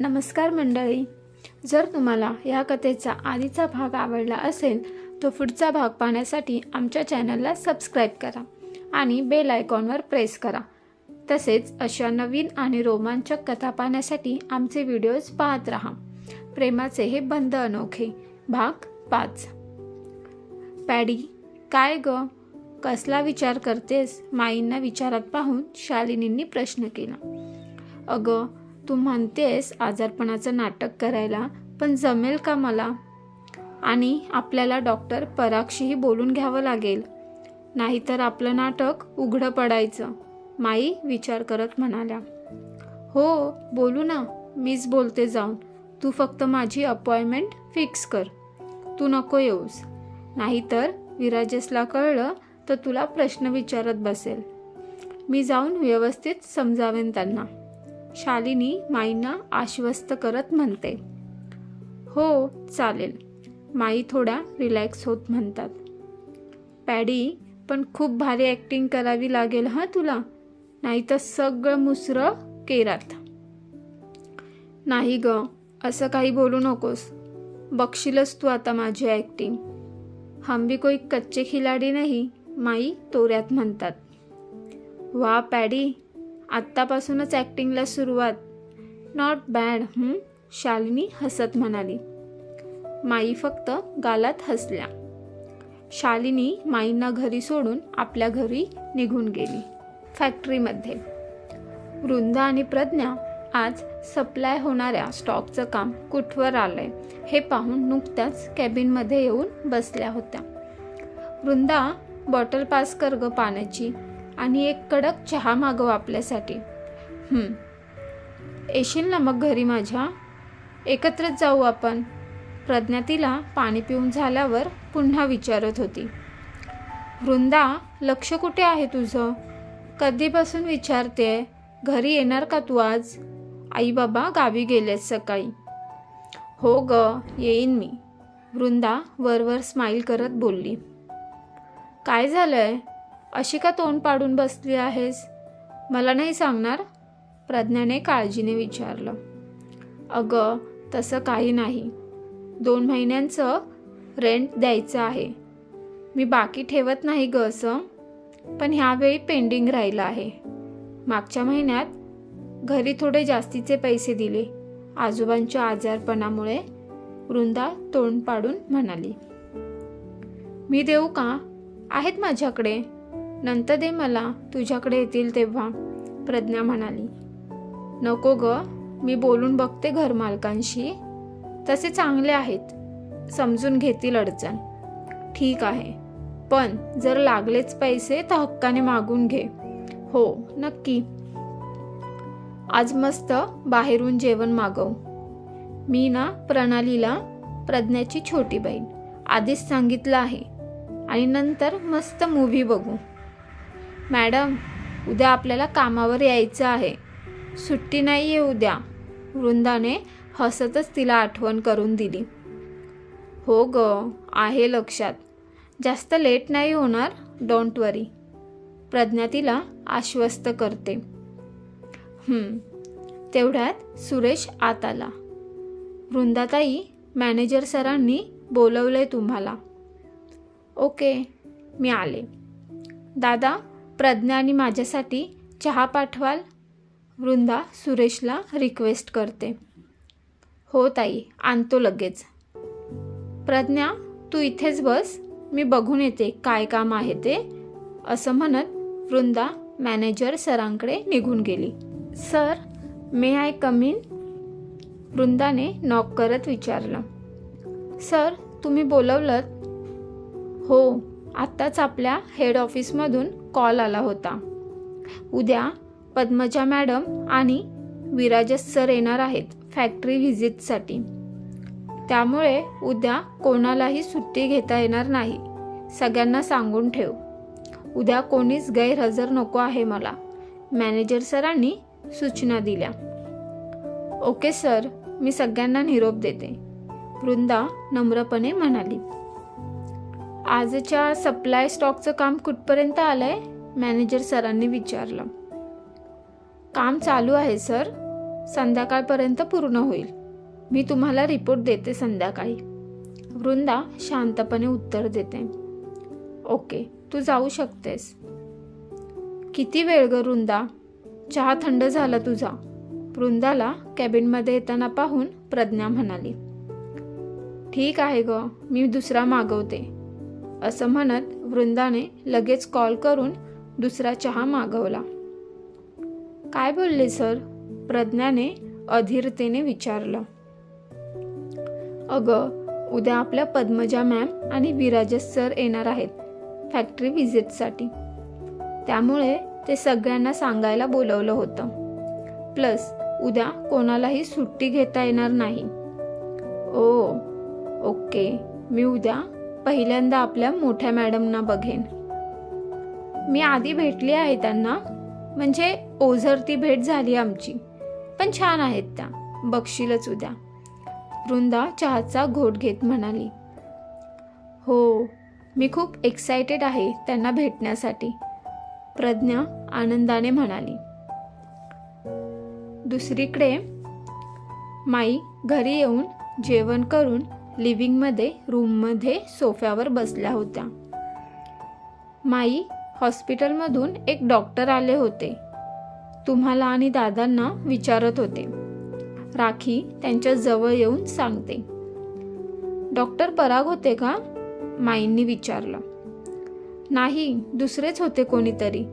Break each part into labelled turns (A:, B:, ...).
A: नमस्कार मंडळी. जर तुम्हाला या कथेचा आधीचा भाग आवडला असेल तो पुढचा भाग पाहण्यासाठी आमच्या चॅनलला सबस्क्राईब करा आणि बेल आयकॉनवर प्रेस करा. तसेच अशा नवीन आणि रोमांचक कथा पाहण्यासाठी आमचे व्हिडिओज पाहत राहा. प्रेमाचे हे बंद अनोखे भाग पाच. पॅडी काय ग? कसला विचार करतेस? माईंना विचारात पाहून शालिनींनी प्रश्न केला. अगं तू म्हणतेस आजारपणाचं नाटक करायला पण जमेल का मला? आणि आपल्याला डॉक्टर पराक्षीही बोलून घ्यावं लागेल. नाहीतर आपलं नाटक उघडं पडायचं माई विचार करत म्हणाल्या. हो बोलू ना मीच बोलते जाऊन. तू फक्त माझी अपॉइंटमेंट फिक्स कर. तू नको येऊस. नाहीतर विराजेसला कळलं तर तुला प्रश्न विचारत बसेल. मी जाऊन व्यवस्थित समजावेन त्यांना. शालिनी माईंना आश्वस्त करत म्हणते. हो चालेल. माई थोड्या रिलॅक्स होत म्हणतात. पॅडी पण खूप भारी ॲक्टिंग करावी लागेल हां तुला? नाही तर सगळं मुसरं केरात. नाही ग असं काही बोलू नकोस. बघशीलच तू आता माझी ॲक्टिंग हम भी कोई कच्चे खिलाडी नाही माई तोऱ्यात म्हणतात. वा पॅडी आत्तापासूनच ॲक्टिंगला सुरुवात. नॉट बॅड शालिनी हसत म्हणाली. माई फक्त गालात हसल्या. शालिनी माईंना घरी सोडून आपल्या घरी निघून गेली. फॅक्टरीमध्ये वृंदा आणि प्रज्ञा आज सप्लाय होणाऱ्या स्टॉकचं काम कुठवर आलंय हे पाहून नुकत्याच कॅबिनमध्ये येऊन बसल्या होत्या. वृंदा बॉटल पास कर ग पाण्याची आणि एक कडक चहा मागव आपल्यासाठी. येशील ना मग घरी माझ्या? एकत्रच जाऊ आपण. प्रज्ञा तिला पाणी पिऊन झाल्यावर पुन्हा विचारत होती. वृंदा लक्ष कुठे आहे तुझं? कधीपासून विचारते? घरी येणार का तू आज? आई बाबा गावी गेलेस सकाळी. हो ग येईन मी. वृंदा वरवर स्माईल करत बोलली. काय झालंय? अशी का तोंड पाडून बसली आहेस? मला नाही सांगणार. प्रज्ञाने काळजीने विचारलं. अगं तसं काही नाही. दोन महिन्यांचं रेंट द्यायचं आहे. मी बाकी ठेवत नाही ग असं. पण ह्यावेळी पेंडिंग राहिलं आहे. मागच्या महिन्यात घरी थोडे जास्तीचे पैसे दिले. आजोबांच्या आजारपणामुळे वृंदा तोंड पाडून म्हणाली. मी देऊ का? आहेत माझ्याकडे. नंतर दे मला तुझ्याकडे येतील तेव्हा प्रज्ञा म्हणाली. नको ग मी बोलून बघते घरमालकांशी तसे चांगले आहेत समजून घेतील अडचण. ठीक आहे पण जर लागलेच पैसे तर हक्काने मागून घे. हो नक्की. आज मस्त बाहेरून जेवण मागव. मी ना प्रणालीला प्रज्ञाची छोटी बहीण आधीच सांगितलं आहे. आणि नंतर मस्त मूव्ही बघू. मॅडम उद्या आपल्याला कामावर यायचं आहे. सुट्टी नाही आहे उद्या. वृंदाने हसतच तिला आठवण करून दिली. हो ग आहे लक्षात. जास्त लेट नाही होणार? डोंट वरी. प्रज्ञा तिला आश्वस्त करते. तेवढ्यात सुरेश आत आला. वृंदाताई मॅनेजर सरांनी बोलवलंय तुम्हाला. ओके मी आले. दादा प्रज्ञाने माझ्यासाठी चहा पाठवाल? वृंदा सुरेशला रिक्वेस्ट करते. हो ताई आणतो लगेच. प्रज्ञा तू इथेच बस. मी बघून येते काय काम आहे ते. असं म्हणत वृंदा मॅनेजर सरांकडे निघून गेली. Sir may I come in वृंदाने knock करत विचारलं. सर तुम्ही बोलवलं हो आत्ताच आपल्या हेड ऑफिसमधून कॉल आला होता. उद्या पद्मजा मॅडम आणि विराजस सर येणार आहेत फॅक्टरी व्हिजिटसाठी त्यामुळे उद्या कोणालाही सुट्टी घेता येणार नाही. सगळ्यांना सांगून ठेव. उद्या कोणीच गैरहजर नको आहे मला. मॅनेजर सरांनी सूचना दिल्या. ओके सर मी सगळ्यांना निरोप देते वृंदा नम्रपणे म्हणाली. आजच्या सप्लाय स्टॉकचं काम कुठपर्यंत आलं आहे मॅनेजर सरांनी विचारलं. काम चालू आहे सर. संध्याकाळपर्यंत पूर्ण होईल. मी तुम्हाला रिपोर्ट देते संध्याकाळी. वृंदा शांतपणे उत्तर देते. ओके तू जाऊ शकतेस. किती वेळ ग वृंदा? चहा थंड झाला तुझा. वृंदाला कॅबिनमध्ये येताना पाहून प्रज्ञा म्हणाली. ठीक आहे ग मी दुसरा मागवते. असं म्हणत वृंदाने लगेच कॉल करून दुसरा चहा मागवला. काय बोलले सर? प्रज्ञाने अधीरतेने विचारलं. अगं उद्या आपल्या पद्मजा मॅम आणि विराजस सर येणार आहेत फॅक्टरी व्हिजिटसाठी. त्यामुळे ते सगळ्यांना सांगायला बोलवलं होतं. प्लस उद्या कोणालाही सुट्टी घेता येणार नाही. ओ ओके. मी उद्या पहिल्यांदा आपल्या मोठ्या मॅडमना बघेन. मी आधी भेटली आहे त्यांना. म्हणजे ओझरती भेट झाली आमची. पण छान आहेत त्या. बघशीलच उद्या. वृंदा चहाचा घोट घेत म्हणाली. हो मी खूप एक्सायटेड आहे त्यांना भेटण्यासाठी. प्रज्ञा आनंदाने म्हणाली. दुसरीकडे माई घरी येऊन जेवण करून लिव्हिंगमध्ये रूममध्ये सोफ्यावर बसल्या होत्या. माई हॉस्पिटलमधून एक डॉक्टर आले होते. तुम्हाला आणि दादांना विचारत होते. राखी त्यांच्या जवळ येऊन सांगते. डॉक्टर पराग होते का? माईंनी विचारलं. नाही दुसरेच होते कोणीतरी.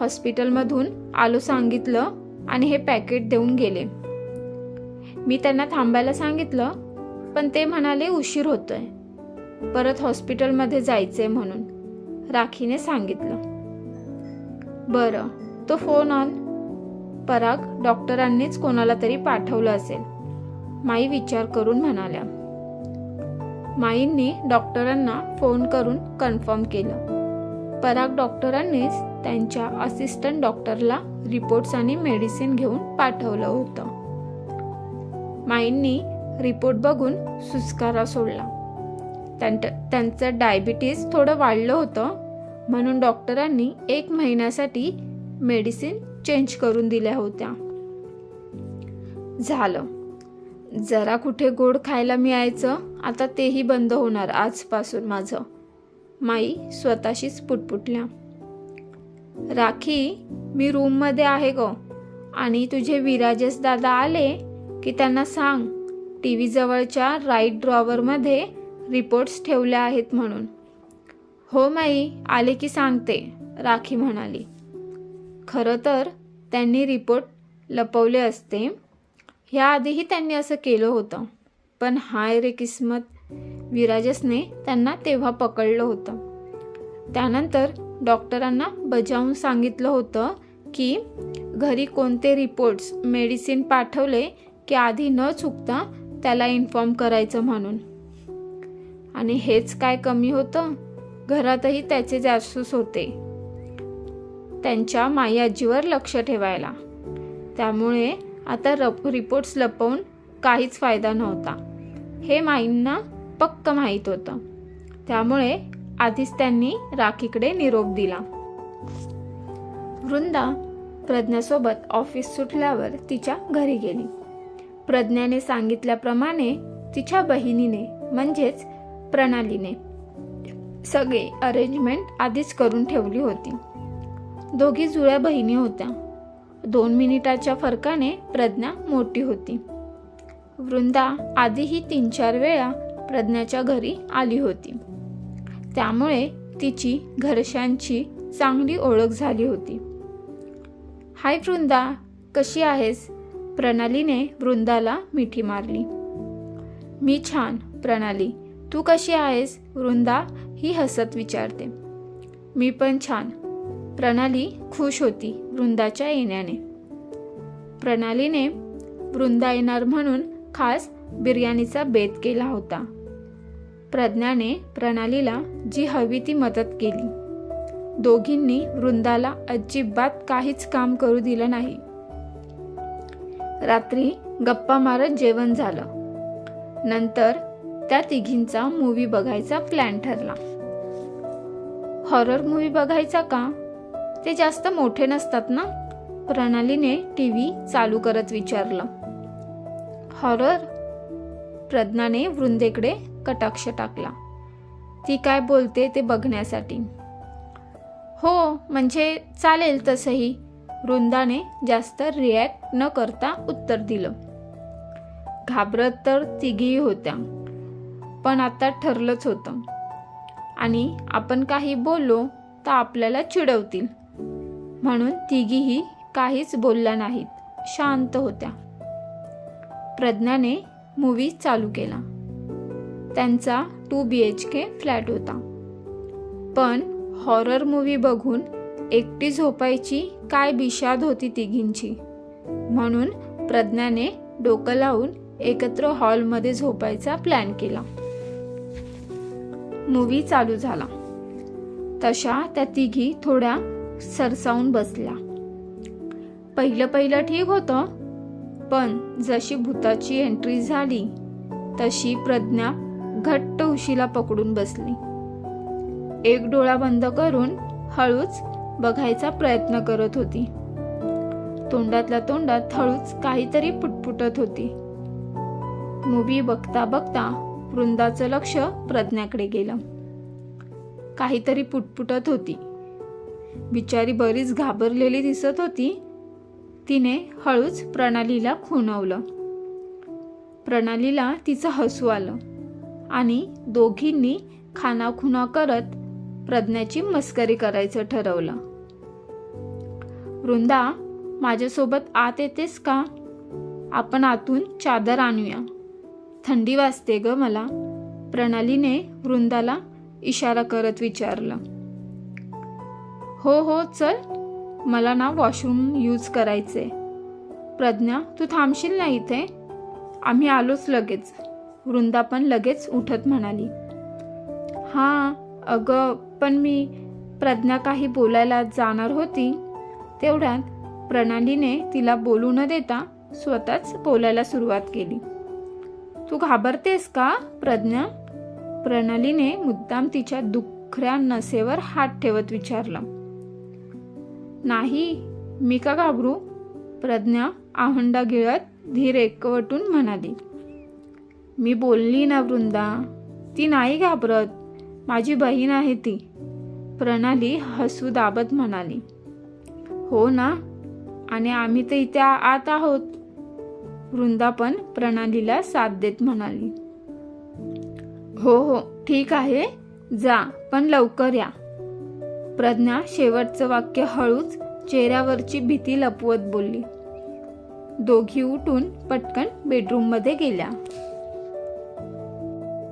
A: हॉस्पिटलमधून आलो सांगितलं आणि हे पॅकेट देऊन गेले. मी त्यांना थांबायला सांगितलं पण ते म्हणाले उशीर होतोय. परत हॉस्पिटलमध्ये जायचंय म्हणून राखीने सांगितलं. बरं तो फोन ऑन. पराग डॉक्टरांनीच कोणाला तरी पाठवलं असेल. माई विचार करून म्हणाल्या. माईंनी डॉक्टरांना फोन करून कन्फर्म केलं. पराग डॉक्टरांनीच त्यांच्या असिस्टंट डॉक्टरला रिपोर्ट्स आणि मेडिसिन घेऊन पाठवलं होतं. माईंनी रिपोर्ट बघून सुस्कारा सोडला. त्यांट त्यांचं डायबिटीज थोडं वाढलं होतं म्हणून डॉक्टरांनी एक महिन्यासाठी मेडिसिन चेंज करून दिल्या होत्या. झालं. जरा कुठे गोड खायला मिळायचं आता तेही बंद होणार आजपासून माझं. माई स्वतःशीच पुटपुटल्या. राखी मी रूममध्ये आहे ग. आणि तुझे विराजस दादा आले की त्यांना सांग टी व्हीजवळच्या राईट ड्रॉवरमध्ये रिपोर्ट्स ठेवल्या आहेत म्हणून. हो माई आले की सांगते राखी म्हणाली. खरं तर त्यांनी रिपोर्ट लपवले असते. ह्याआधीही त्यांनी असं केलं होतं. पण हाय रे किस्मत विराजसने त्यांना तेव्हा पकडलं होतं. त्यानंतर डॉक्टरांना बजावून सांगितलं होतं की घरी कोणते रिपोर्ट्स मेडिसिन पाठवले की आधी न चुकता त्याला इन्फॉर्म करायचं म्हणून. आणि हेच काय कमी होतं? घरातही त्याचे जासूस होते. त्यांच्या माई आजीवर लक्ष ठेवायला. त्यामुळे आता रप रिपोर्ट्स लपवून काहीच फायदा नव्हता. हे माईंना पक्क माहीत होतं. त्यामुळे आधीच त्यांनी राखीकडे निरोप दिला. वृंदा प्रज्ञासोबत ऑफिस सुटल्यावर तिच्या घरी गेली. प्रज्ञाने सांगितल्याप्रमाणे तिच्या बहिणीने म्हणजेच प्रणालीने सगळे अरेंजमेंट आधीच करून ठेवली होती. दोघी जुळ्या बहिणी होत्या. दोन मिनिटाच्या फरकाने प्रज्ञा मोठी होती. वृंदा आधीही तीन चार वेळा प्रज्ञाच्या घरी आली होती. त्यामुळे तिची घरशांची चांगली ओळख झाली होती. हाय वृंदा कशी आहेस? प्रणालीने वृंदाला मिठी मारली. मी छान प्रणाली. तू कशी आहेस वृंदा ही हसत विचारते. मी पण छान. प्रणाली खुश होती वृंदाच्या येण्याने. प्रणालीने वृंदा येणार म्हणून खास बिर्याणीचा बेत केला होता. प्रज्ञाने प्रणालीला जी हवी ती मदत केली. दोघींनी वृंदाला अजिबात काहीच काम करू दिलं नाही. रात्री गप्पा मारत जेवण झालं. नंतर त्या तिघींचा मूवी बघायचा प्लॅन ठरला. हॉरर मूवी बघायचा का? ते जास्त मोठे नसतात ना? प्रणालीने टी व्ही चालू करत विचारलं. हॉरर प्रज्ञाने वृंदेकडे कटाक्ष टाकला. ती काय बोलते ते बघण्यासाठी. हो म्हणजे चालेल तसंही. वृंदाने जास्त रिॲक्ट न करता उत्तर दिलं. घाबरत तर तिघीही होत्या पण आता ठरलंच होतं. आणि आपण काही बोललो तर आपल्याला चिडवतील. म्हणून तिघीही काहीच बोलल्या नाहीत शांत होत्या. प्रज्ञाने मूवी चालू केला. त्यांचा two B H K flat होता. पण हॉरर मूवी बघून एकटी झोपायची काय बिशाद होती तिघींची. म्हणून प्रज्ञाने डोकं लावून एकत्र हॉलमध्ये झोपायचा प्लॅन केला. मूवी चालू झाला. तशा त्या तिघी थोड्या सरसावून बसल्या. पहिलं पहिलं ठीक होतं पण जशी भूताची एंट्री झाली तशी प्रज्ञा घट्ट उशीला पकडून बसली. एक डोळा बंद करून हळूच बघायचा प्रयत्न करत होती. तोंडातल्या तोंडात हळूच काहीतरी पुटपुटत होती. मूवी बघता बघता वृंदाचं लक्ष प्रज्ञाकडे गेलं. काहीतरी पुटपुटत होती. बिचारी बरीच घाबरलेली दिसत होती. तिने हळूच प्रणालीला खुणवलं. प्रणालीला तिचं हसू आलं आणि दोघींनी खानाखुना करत प्रज्ञाची मस्करी करायचं ठरवलं. वृंदा माझ्यासोबत आत येतेस का? आपण आतून चादर आणूया. थंडी वाजते ग मला. प्रणालीने वृंदाला इशारा करत विचारलं. हो हो चल. मला ना वॉशरूम यूज करायचे प्रज्ञा तू थांबशील ना इथे? आम्ही आलोच लगेच. वृंदा पण लगेच उठत म्हणाली. हां अगं पण मी प्रज्ञा काही बोलायला जाणार होती. तेवढ्यात प्रणालीने तिला बोलू न देता स्वतःच बोलायला सुरुवात केली. तू घाबरतेस का प्रज्ञा? प्रणालीने मुद्दाम तिच्या दुखऱ्या नसेवर हात ठेवत विचारलं. नाही मी का घाबरू? प्रज्ञा आहंडा गिळत धीर एकवटून म्हणाली. मी बोलली ना वृंदा ती नाही घाबरत माझी बहीण आहे ती. प्रणाली हसू दाबत म्हणाली. हो ना? आणि आम्ही तर इथे आत आहोत. वृंदा पण प्रणालीला साथ देत म्हणाली. हो हो ठीक आहे. जा पण लवकर या. प्रज्ञा शेवटचं वाक्य हळूच चेहऱ्यावरची भीती लपवत बोलली. दोघी उठून पटकन बेडरूममध्ये गेल्या.